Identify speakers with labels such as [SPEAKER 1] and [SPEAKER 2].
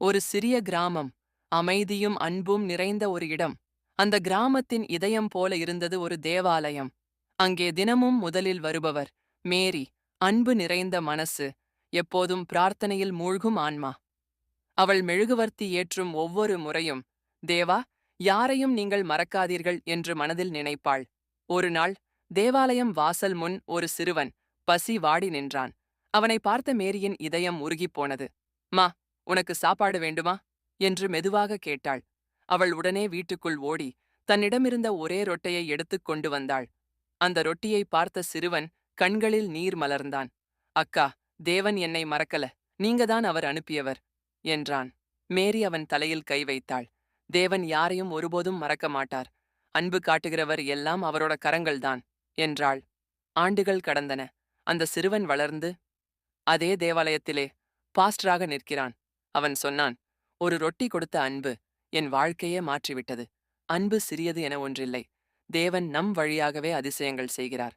[SPEAKER 1] ஒரு சிறிய கிராமம் அமைதியும் அன்பும் நிறைந்த ஒரு இடம். அந்த கிராமத்தின் இதயம் போல இருந்தது ஒரு தேவாலயம். அங்கே தினமும் முதலில் வருபவர் மேரி அன்பு நிறைந்த மனசு எப்போதும் பிரார்த்தனையில் மூழ்கும் ஆன்மா. அவள் மெழுகுவர்த்தி ஏற்றும் ஒவ்வொரு முறையும் தேவா யாரையும் நீங்கள் மறக்காதீர்கள் என்று மனதில் நினைப்பாள். ஒரு நாள் தேவாலயம் வாசல் முன் ஒரு சிறுவன் பசி வாடி நின்றான். அவனை பார்த்த மேரியின் இதயம் உருகிப் போனது. மா உனக்கு சாப்பாடு வேண்டுமா? என்று மெதுவாக கேட்டாள். அவள் உடனே வீட்டுக்குள் ஓடி தன்னிடமிருந்த ஒரே ரொட்டையை எடுத்துக் கொண்டு வந்தாள். அந்த ரொட்டியை பார்த்த சிறுவன் கண்களில் நீர் மலர்ந்தான். அக்கா தேவன் என்னை மறக்கல. நீங்கதான் அவர் அனுப்பியவர் என்றான். மேரி அவன் தலையில் கை வைத்தாள். தேவன் யாரையும் ஒருபோதும் மறக்க மாட்டார். அன்பு காட்டுகிறவர் எல்லாம் அவரோட கரங்கள்தான் என்றாள். ஆண்டுகள் கடந்தன. அந்த சிறுவன் வளர்ந்து அதே தேவாலயத்திலே பாஸ்டராக நிற்கிறான். அவன் சொன்னான் ஒரு ரொட்டி கொடுத்த அன்பு என் வாழ்க்கையே மாற்றிவிட்டது. அன்பு சிறியது என ஒன்றில்லை. தேவன் நம் வழியாகவே அதிசயங்கள் செய்கிறார்.